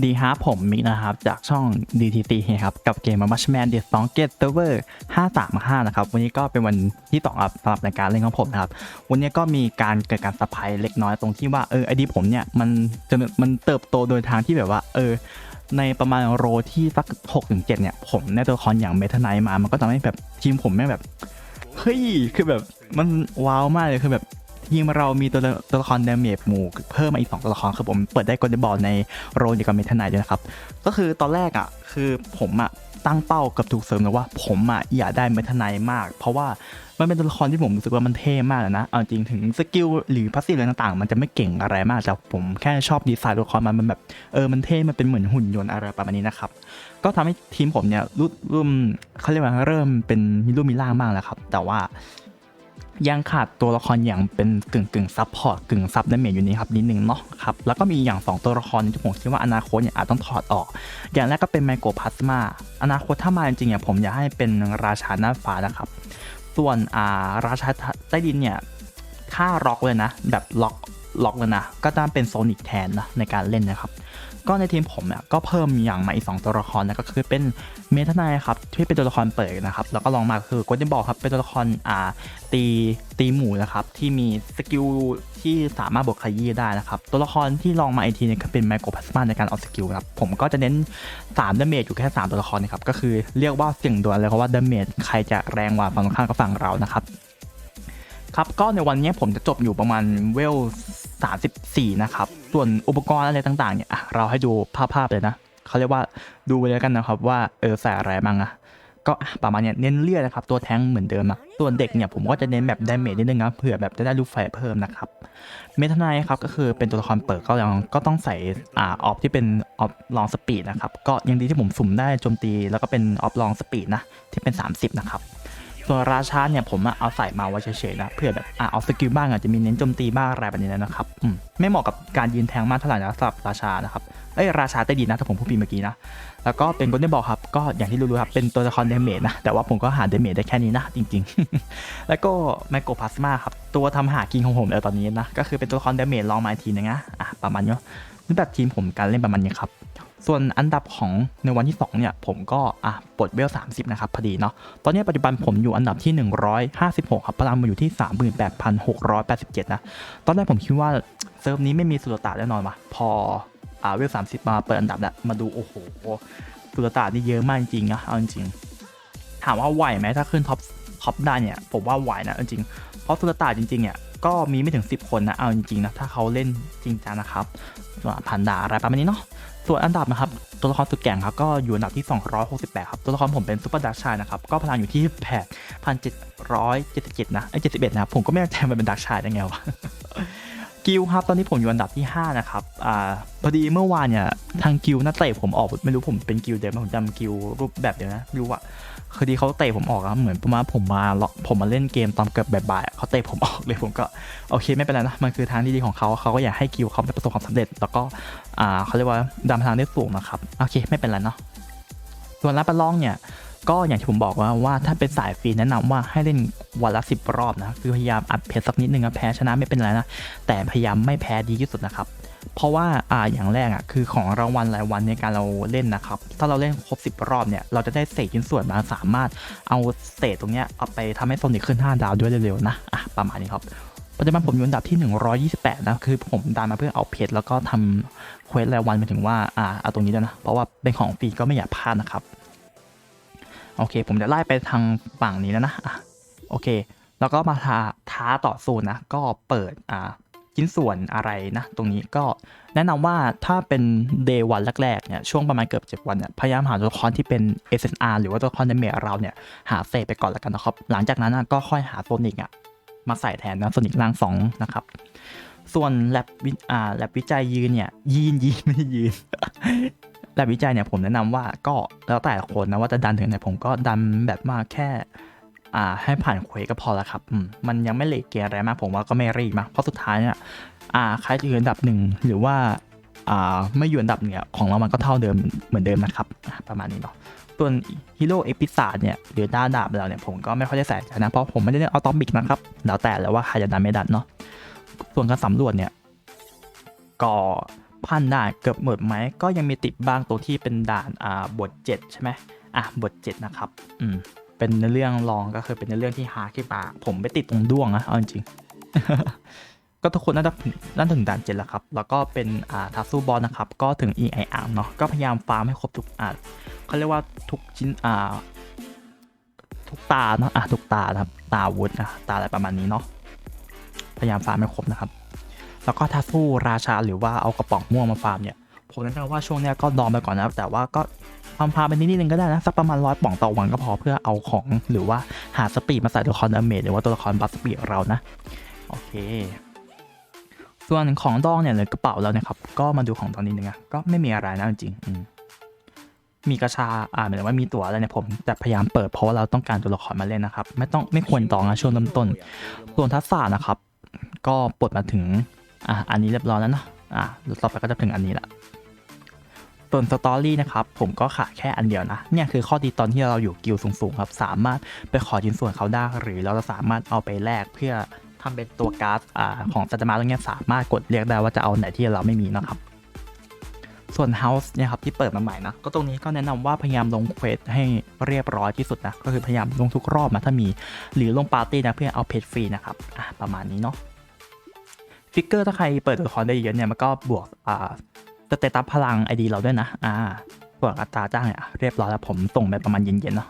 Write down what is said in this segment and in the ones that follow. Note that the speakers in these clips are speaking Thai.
ดีฮะผมมิกนะครับ จากช่อง DTT ครับ กับเกม Matchman The Strongest Server 535 นะครับ วันนี้ก็เป็นวันที่ต่อครับสำหรับในการเล่นของผมนะครับ วันนี้ก็มีการเกิดการสะพายเล็กน้อยตรงที่ว่าเออไอดีผมเนี่ยมันจะมันเติบโตโดยทางที่แบบว่า เออ ในประมาณโรที่สัก6ถึง7เนี่ย ผมได้ตัวละครอย่างเมทานมา มันก็ทำให้แบบทีมผมแม่งแบบเฮ้ยคือแบบมันว้าวมากเลยคือแบบ ทีมเรามีตัวตัวละครเดเมจหมู่เพิ่มมาอีก 2 ตัวละครคือผมเปิดได้กลเดบอลในโรเดียวกับเมทนายด้วยนะครับ ก็คือตอนแรกอะคือผมอะตั้งเป้ากับถูกเสริมเลยว่าผมอะอยากได้เมทนายมาก เพราะว่ามันเป็นตัวละครที่ผมรู้สึกว่ามันเท่มากนะ เอาจริงถึงสกิลหรือพัสซีฟอะไรต่างๆ มันจะไม่เก่งอะไรมากแต่ผมแค่ชอบดีไซน์ตัวละครมันมันแบบเออมันเท่ มันเป็นเหมือนหุ่นยนต์อะไรประมาณนี้นะครับ ก็ทำให้ทีมผมเนี่ยรุ่มรุ่มเขาเรียกว่าเริ่มเป็นมีรูปมีร่างมากแล้วครับ แต่ว่า ยังขาดตัวละครอย่างเป็นกึ่งกึ่งซับพอร์ตกึ่งซับดาเมจอยู่นี้ครับนิดนึงเนาะครับแล้วก็มีอย่าง 2 ตัวละครที่ผมคิดว่าอนาคตเนี่ยอาจต้องถอดออก อย่างแรกก็เป็นไมโครพลาสมาอนาคตถ้ามาจริงๆเนี่ยผมอยากให้เป็นราชาหน้าฟ้านะครับ ส่วนอ่าราชาใต้ดินเนี่ยค่าล็อกเลยนะ แบบล็อกล็อกเลยนะ ก็จะเป็นโซนิกแทนนะในการเล่นนะครับ ก็ในทีมผมเนี่ยก็เพิ่มอย่างมาอีก 2 ตัวละครนะก็คือเป็นเมทนายครับที่เป็นตัวละครเปิดนะครับแล้วก็ลองมาคือโกลเด้นบอลครับเป็นตัวละครอ่าตีตีหมูนะครับที่มีสกิลที่สามารถบวกขยี้ได้นะครับตัวละครที่ลองมาไอทีเนี่ยก็เป็นไมโครพลาสมาในการออกสกิลครับผมก็จะเน้น3ดาเมจอยู่แค่ 3 ตัวละครนะครับก็คือเรียกว่าเสี่ยงดวลเลยเพราะว่าดาเมจใครจะแรงกว่าฝั่งตรงข้ามกับฝั่งเรานะครับครับก็ในวันนี้ผมจะจบอยู่ประมาณเวล 34 นะครับ ส่วนอุปกรณ์อะไรต่างๆเนี่ยเราให้ดูภาพๆเลยนะเขาเรียกว่าดูไปแล้วกันนะครับว่าเออใส่อะไรบ้างอะก็ประมาณเนี้ยเน้นเลือดนะครับตัวแท้งเหมือนเดิมนะส่วนเด็กเนี่ยผมก็จะเน้นแบบดาเมจนิดนึงนะเผื่อแบบจะได้ลูกไฟเพิ่มนะครับเมทนายครับก็คือเป็นตัวละครเปิดก็ยังก็ต้องใส่อ่าออฟที่เป็นออฟลองสปีดนะครับก็ยังดีที่ผมสุ่มได้โจมตีแล้วก็เป็นออฟลองสปีดนะที่เป็น 30 นะครับ ส่วนราชาเนี่ยผมอะเอาใส่มาไว้เฉยๆนะเพื่อแบบอะเอาสกิลบ้างอาจจะมีเน้นโจมตีบ้างอะไรแบบนี้นะครับอืมไม่เหมาะกับการยืนแทงมากเท่าไหร่นะสำหรับราชานะครับเอ้ยราชาใต้ดินนะถ้าผมพูดผิดเมื่อกี้นะแล้วก็เป็นกลเด้นบอลครับก็อย่างที่รู้ๆครับเป็นตัวละครเดเมจนะแต่ว่าผมก็หาเดเมจได้แค่นี้นะจริง ๆ แล้วก็ไมโครพลาสมาครับตัวทำหากินของผมในตอนนี้นะก็คือเป็นตัวละครเดเมจลองมาอีกทีนึงนะอะประมาณนี้รูปแบบทีมผมการเล่นประมาณนี้ครับ ส่วนอันดับของในวันที่ 2 เนี่ย ผมก็อะปลดเวล 30 นะครับ พอดีเนาะตอนนี้ปัจจุบันผมอยู่อันดับที่ 156 ครับพลังมาอยู่ที่ 38,687 นะ ตอนแรกผมคิดว่า เซิร์ฟนี้ไม่มีสุลต่านแน่นอนว่ะพออ่าเวล 30 มาเปิดอันดับแล้วมาดู โอ้โหสุลต่านนี่เยอะมากจริงๆนะเอาจริงถามว่าไหวไหมถ้าขึ้นท็อปท็อปได้เนี่ยผมว่าไหวนะจริงเพราะสุลต่านจริงๆเนี่ยก็มีไม่ถึง 10 คนนะเอาจริงๆนะถ้าเขาเล่นจริงจังนะครับพันดาอะไรประมาณนี้เนาะ ส่วนอันดับนะครับตัวละครสุดแก่งครับก็อยู่อันดับที่ 268 ครับ ตัวละครผมเป็นซูเปอร์ดักชายนะครับ ก็พลังอยู่ที่8,777 นะไอ้71 นะครับผมก็ไม่แน่ใจมันเป็นดักชายได้ไงวะ กิลครับตอนนี้ผมอยู่อันดับที่ 5 นะครับอ่าพอดีเมื่อวานเนี่ยทางกิลน่าเตะผมออกไม่รู้ผมเป็นกิลเดิมไหมผมจำกิลรูปแบบเดียวนะไม่รู้อะคือดีเขาเตะผมออกครับเหมือนประมาณผมมาผมมาเล่นเกมตอนเกือบบ่ายๆเขาเตะผมออกเลยผมก็โอเคไม่เป็นไรนะมันคือทางที่ดีของเขาเขาก็อยากให้กิลเขาประสบความสำเร็จ แล้วก็อ่าเขาเรียกว่าดำทางได้สูงนะครับโอเคไม่เป็นไรเนาะส่วนรับประลองเนี่ย ก็อย่างที่ผมบอกว่าว่าถ้าเป็นสายฟรีแนะนำว่าให้เล่นวันละสิบรอบนะคือพยายามอัดเพจสักนิดนึงนะแพ้ชนะไม่เป็นไรนะแต่พยายามไม่แพ้ดีที่สุดนะครับเพราะว่าอ่าอย่างแรกอะคือของรางวัลรายวันในการเราเล่นนะครับ ถ้าเราเล่นครบ 10 รอบเนี่ย เราจะได้เศษชิ้นส่วนมาสามารถเอาเศษตรงเนี้ยเอาไปทำให้โซนิคขึ้น 5 ดาวด้วยเร็วๆนะอะประมาณนี้ครับปัจจุบันผมอยู่อันดับที่ 128 นะ คือผมดันมาเพื่อเอาเพจแล้วก็ทำเควสรายวันไปถึงว่าอ่าเอาตรงนี้ด้วยนะ เพราะว่าเป็นของฟรีก็ไม่อยากพลาดนะครับ โอเค ผมจะไล่ไปทางฝั่งนี้แล้วนะอะโอเค แล้วก็มาท้าท้าต่อสู้นะ ก็เปิดอ่าชิ้นส่วนอะไรนะ ตรงนี้ก็แนะนำว่าถ้าเป็น day วันแรกๆเนี่ยช่วงประมาณเกือบ 7 วันเนี่ยพยายามหาตัวละครที่เป็น SNR หรือว่าตัวละครในเมเราเนี่ยหาเศษไปก่อนแล้วกันนะครับ หลังจากนั้นก็ค่อยหาโซนิกอะมาใส่แทนนะโซนิกล่างสองนะครับ ส่วนแลบวิอ่าแลบวิจัยยืนเนี่ย ยีนยีนไม่ยืน แลบวิจัยเนี่ยผมแนะนำว่าก็แล้วแต่คนนะว่าจะดันถึงไหนผมก็ดันแบบมาแค่อ่าให้ผ่านเควก็พอแล้วครับ มันยังไม่เลทเกียร์อะไรมาก ผมว่าก็ไม่รีบมากเพราะสุดท้ายเนี่ยอ่าใครจะอยู่อันดับหนึ่งหรือว่าอ่าไม่อยู่อันดับเนี่ยของเรามันก็เท่าเดิมเหมือนเดิมนะครับ ประมาณนี้เนาะส่วนฮีโร่เอพิซาดเนี่ยหรือด้าดาบเราเนี่ยผมก็ไม่ค่อยได้ใส่ใจนะ เพราะผมไม่ได้เล่นออโตมิกนะครับแล้วแต่แล้วว่าใครจะดันไม่ดันเนาะส่วนการสำรวจเนี่ยก็ พันด่านเกือบหมดไหม ก็ยังมีติดบ้างตรงที่เป็นด่านอ่าบท 7 ใช่ไหมอะบท 7 นะครับ อืม เป็นในเรื่องรองก็คือเป็นในเรื่องที่ฮาขึ้นมาผมไปติดตรงด้วงนะเอาจริงก็ทุกคนน่าจะน่าถึงด่านเจ็ดแล้วครับ แล้วก็เป็นอ่าทัสซูบอลนะครับ ก็ถึง e i r เนาะ ก็พยายามฟาร์มให้ครบทุกอ่าเขาเรียกว่าทุกชิ้นอ่าทุกตาเนาะอะทุกตานะครับ ตาวุธนะ ตาอะไรประมาณนี้เนาะ พยายามฟาร์มให้ครบนะครับ แล้วก็ทัสซูราชาหรือว่าเอากระป๋องม่วงมาฟาร์มเนี่ยผมแนะนำว่าช่วงนี้ก็ดองไปก่อนนะ แต่ว่าก็ฟาร์มฟาร์มไปนิดนึงก็ได้นะสักประมาณร้อยป่องต่อวันก็พอเพื่อเอาของหรือว่าหาสปีดมาใส่ตัวละครดาเมจหรือว่าตัวละครบัฟสปีดเรานะโอเค ส่วนของดองเนี่ยหรือกระเป๋าเราเนี่ยครับ ก็มาดูของตอนนี้นึงอะก็ไม่มีอะไรนะจริงๆอืมมีกระชาอ่าหมายถึงว่ามีตั๋วอะไรเนี่ยผมแต่พยายามเปิดเพราะว่าเราต้องการตัวละครมาเล่นนะครับ ไม่ต้องไม่ควรดองนะช่วงเริ่มต้นส่วนทักษะนะครับ ก็ปลดมาถึง อะอันนี้เรียบร้อยแล้วเนาะอะต่อไปก็จะถึงอันนี้ละส่วนสตอรี่นะครับผมก็ขาดแค่อันเดียวนะ เนี่ยคือข้อดีตอนที่เราอยู่กิลสูงๆครับ สามารถไปขอชิ้นส่วนเขาได้ หรือเราจะสามารถเอาไปแลกเพื่อทำเป็นตัวการ์ดอ่าของสัตมาตรงเนี้ยสามารถกดเรียกได้ว่าจะเอาไหนที่เราไม่มีนะครับ ส่วน House เนี่ยครับที่เปิดมาใหม่นะ ก็ตรงนี้ก็แนะนำว่าพยายามลงเควสให้เรียบร้อยที่สุดนะ ก็คือพยายามลงทุกรอบนะถ้ามี หรือลงปาร์ตี้นะเพื่อเอาเพจฟรีนะครับอะประมาณนี้เนาะ ฟิกเกอร์ถ้าใครเปิดตัวละครได้เยอะเนี่ยมันก็บวกอ่าสเตตัสพลังไอดีเราด้วยนะ อ่าบวกอัตราจ้างเนี่ยเรียบร้อยแล้วผมส่งไปประมาณเย็นๆเนาะ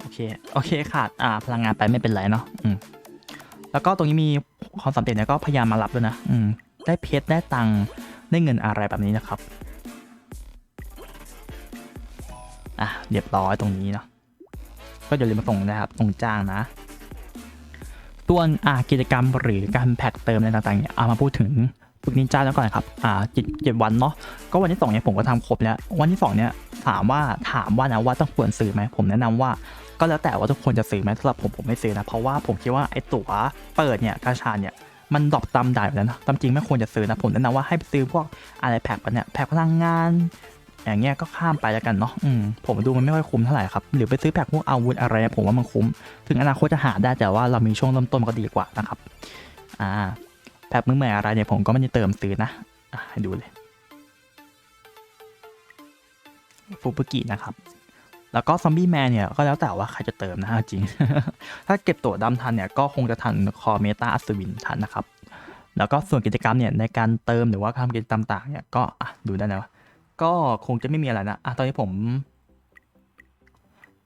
โอเคโอเคขาดอ่าพลังงานไปไม่เป็นไรเนาะอืมแล้วก็ตรงนี้มีความสำเร็จเนี่ยก็พยายามมารับด้วยนะอืมได้เพชรได้ตังค์ได้เงินอะไรแบบนี้นะครับอะเรียบร้อยตรงนี้เนาะก็อย่าลืมมาส่งนะครับตรงจ้างนะ ส่วนกิจกรรมหรือการแพ็กเติมอะไรต่างๆเนี่ยเอามาพูดถึงฝึกนินจาแล้วก่อนครับ อ่าเจ็ดวันเนาะ ก็วันที่สองเนี่ยผมก็ทำครบแล้ว วันที่สองเนี่ยถามว่าถามว่านะว่าต้องควรซื้อไหม ผมแนะนำว่า ก็แล้วแต่ว่าทุกคนจะซื้อไหมสำหรับผมผมไม่ซื้อนะ เพราะว่าผมคิดว่าไอ้ตั๋วเปิดเนี่ยกาชาเนี่ย มันดรอปตามด่าอยู่แล้วนะตามจริงไม่ควรจะซื้อนะ ผมแนะนำว่าให้ไปซื้อพวกอะไรแพ็กปเนี่ย แพ็กพลังงาน อย่างเงี้ยก็ข้ามไปแล้วกันเนาะอืมผมดูมันไม่ค่อยคุ้มเท่าไหร่ครับ หรือไปซื้อแพ็กพวกอาวุธอะไรเนี่ยผมว่ามันคุ้ม ถึงอนาคตจะหาได้แต่ว่าเรามีช่วงเริ่มต้นก็ดีกว่านะครับ อ่า แพ็คมือใหม่อะไรเนี่ยผมก็ไม่ได้เติมซื้อนะอะให้ดูเลยฟูบุกินะครับแล้วก็ซอมบี้แมนเนี่ยก็แล้วแต่ว่าใครจะเติมนะจริง ถ้าเก็บตัวดำทันเนี่ยก็คงจะทันคอเมตาอัศวินทันนะครับ แล้วก็ส่วนกิจกรรมเนี่ยในการเติมหรือว่าทำกิจกรรมต่างเนี่ยก็ดูได้นะ ก็คงจะไม่มีอะไรนะอะตอนนี้ผม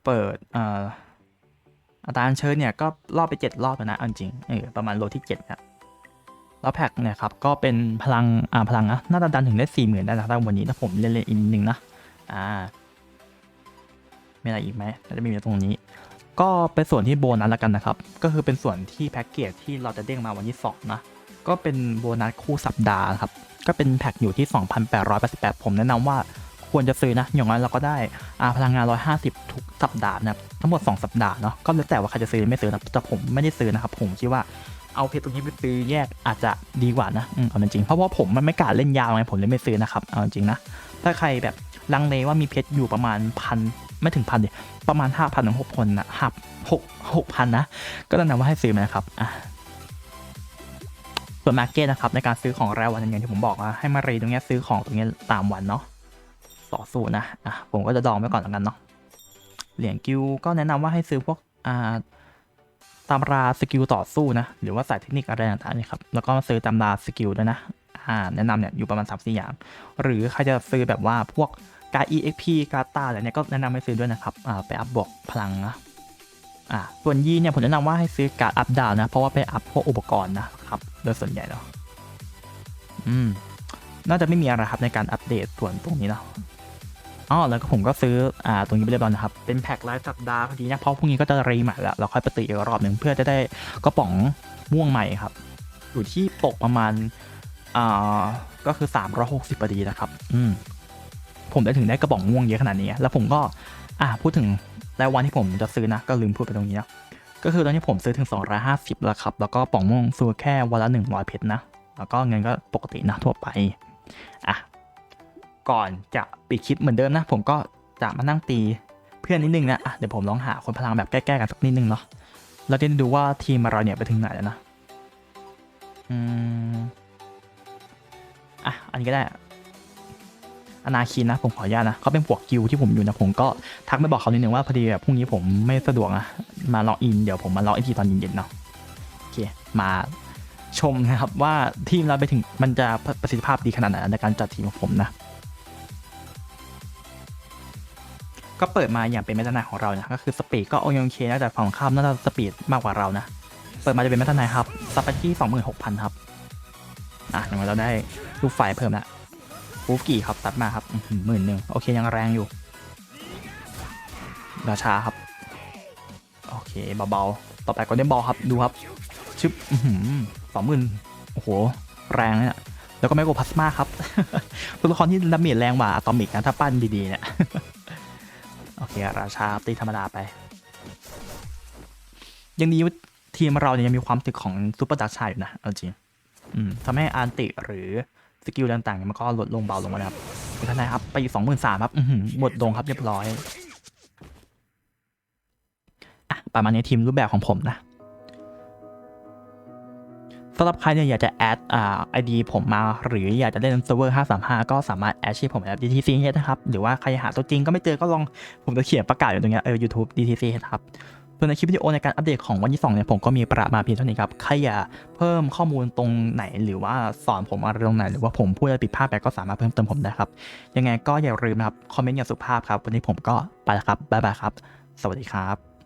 เปิดเอ่ออัตราเชิญเนี่ยก็รอบไป 7 รอบแล้วนะเอาจริงเออประมาณโลที่7นะแล้วแพ็กเนี่ยครับก็เป็นพลังอ่าพลังนะน่าจะดันถึงได้4 0,000ได้นะถ้าวันนี้ถ้าผมเล่นๆอีกนิดนึงนะอ่ามีอะไรอีกไหมน่าจะไม่มีตรงนี้ ก็เป็นส่วนที่โบนัสแล้วกันนะครับ ก็คือเป็นส่วนที่แพ็กเกจที่เราจะเด้งมาวันที่2นะ ก็เป็นโบนัสคู่สัปดาห์ครับ ก็เป็นแพ็กอยู่ที่ 2,888 ผมแนะนำว่าควรจะซื้อนะ อย่างน้อยเราก็ได้อาพลังงาน 150 ทุกสัปดาห์นะทั้งหมด 2 สัปดาห์เนาะก็แล้วแต่ว่าใครจะซื้อไม่ซื้อนะแต่ผมไม่ได้ซื้อนะครับ ผมคิดว่าเอาเพจตรงนี้ไปซื้อแยกอาจจะดีกว่านะอืมเอาจริงเพราะว่าผมมันไม่กล้าเล่นยาวไงผมเลยไม่ซื้อนะครับเอาจริงนะถ้าใครแบบลังเลว่ามีเพชรอยู่ประมาณพันไม่ถึงพันดิประมาณ5,000ถึง6,000นะหับ6 6,000นะก็แนะนำว่าให้ซื้อนะครับอะ ส่วนมาร์เก็ตนะครับในการซื้อของรายวันอย่างที่ผมบอกว่าให้มารีตรงนี้ซื้อของตรงนี้ตามวันเนาะต่อสู้นะอะผมก็จะดองไว้ก่อนแล้วกันเนาะเหรียญกิลก็แนะนำว่าให้ซื้อพวกอ่าตำราสกิลต่อสู้นะหรือว่าสายเทคนิคอะไรต่างๆนี่ครับแล้วก็ซื้อตำราสกิลด้วยนะอ่าแนะนำเนี่ยอยู่ประมาณ3 4อย่าง หรือใครจะซื้อแบบว่าพวกการ EXP การ์ตาอะไรเนี่ยก็แนะนำให้ซื้อด้วยนะครับอ่าไปอัพบวกพลังนะ อ่าส่วนยีเนี่ยผมแนะนำว่าให้ซื้อการ์ดอัพดาวนะ เพราะว่าไปอัพพวกอุปกรณ์นะครับโดยส่วนใหญ่แล้วอืมน่าจะไม่มีอะไรครับในการอัปเดตส่วนตรงนี้เนาะอ๋อแล้วก็ผมก็ซื้ออ่าตรงนี้ไปเรียบร้อยนะครับ เป็นแพ็ครายสัปดาห์พอดีนะเพราะพรุ่งนี้ก็จะรีใหม่แล้วเราค่อยไปตีอีกรอบหนึ่งเพื่อจะได้กระป๋องม่วงใหม่ครับ อยู่ที่ตกประมาณอ่าก็คือ 360พอดีนะครับ อืมผมได้ถึงได้กระป๋องม่วงเยอะขนาดนี้ แล้วผมก็อ่าพูดถึง รายวันที่ผมจะซื้อนะก็ลืมพูดไปตรงนี้นะก็คือตอนนี้ผมซื้อถึง 250แล้วครับ แล้วก็ป่องม่วงซื้อแค่วันละ 100 เพชรนะ แล้วก็เงินก็ปกตินะทั่วไป อะ ก่อนจะปิดคลิปเหมือนเดิมนะ ผมก็จะมานั่งตีเพื่อนนิดนึงนะ อะ เดี๋ยวผมลองหาคนพลังแบบแก้ๆกันสักนิดนึงเนาะแล้วจะด้ดูว่าทีมเราเนี่ยไปถึงไหนแล้วนะ อืม อะ อันนี้ก็ได้ อนาคินนะ ผมขออนุญาตนะเขาเป็นพวกกิวที่ผมอยู่นะผมก็ทักไปบอกเขานิดนึงว่าพอดีแบบพรุ่งนี้ผมไม่สะดวกนะมาล็อกอินเดี๋ยวผมมาล็อกอินทีตอนเย็นๆเนาะโอเคมาชมนะครับว่าทีมเราไปถึงมันจะประสิทธิภาพดีขนาดไหนในการจัดทีมของผมนะก็เปิดมาอย่างเป็นมาตรฐานของเรานะก็คือสปีดก็โอเคนะแต่ฝั่งตรงข้ามน่าจะสปีดมากกว่าเรานะ เปิดมาจะเป็นมาตรฐานครับซับไปที่26,000ครับอะอย่างน้อยเราได้ลูกไฟเพิ่มละ ฟูฟกี่ครับตัดมาครับหมื่นหนึ่งโอเคยังแรงอยู่ราชาครับ โอเคเบาๆต่อไปก็เดนบอลครับดูครับชึบสองหมื่นโอ้โหแรงเนี่ยแล้วก็ไมโครพลาสมาครับตัวละครที่ดาเมจแรงกว่าอะตอมิกนะถ้าปั้นดีๆเนี่ยโอเคราชาตีธรรมดาไป ยังดีว่าทีมเราเนี่ยยังมีความตึกของซูเปอร์ดักชายอยู่นะเอาจริงทำให้อันติหรือ สกิลต่างๆมันก็ลดลงเบาลงมาแล้วครับเป็นทนายครับไปอยู่สองหมื่นสามครับหมดลงครับเรียบร้อยอะประมาณนี้ทีมรูปแบบของผมนะสำหรับใครเนี่ยอยากจะแอดอ่าไอดีผมมาหรืออยากจะเล่นเซิร์ฟเวอร์535 ก็สามารถแอดชื่อผมแบบ DTC เฮดนะครับ หรือว่าใครหาตัวจริงก็ไม่เจอก็ลองผมจะเขียนประกาศอยู่ตรงเนี้ยเออ YouTube DTC เฮดครับ ส่วนในคลิปวิดีโอในการอัปเดตของวันที่2เนี่ยผมก็มีประมาณเพียงเท่านี้ครับใครอยากเพิ่มข้อมูลตรงไหนหรือว่าสอนผมอะไรตรงไหน หรือว่าผมพูดอะไรผิดพลาดไปก็สามารถเพิ่มเติมผมได้ครับ ยังไงก็อย่าลืมนะครับคอมเมนต์อย่างสุภาพครับ วันนี้ผมก็ไปแล้วครับบ๊ายบายครับ สวัสดีครับ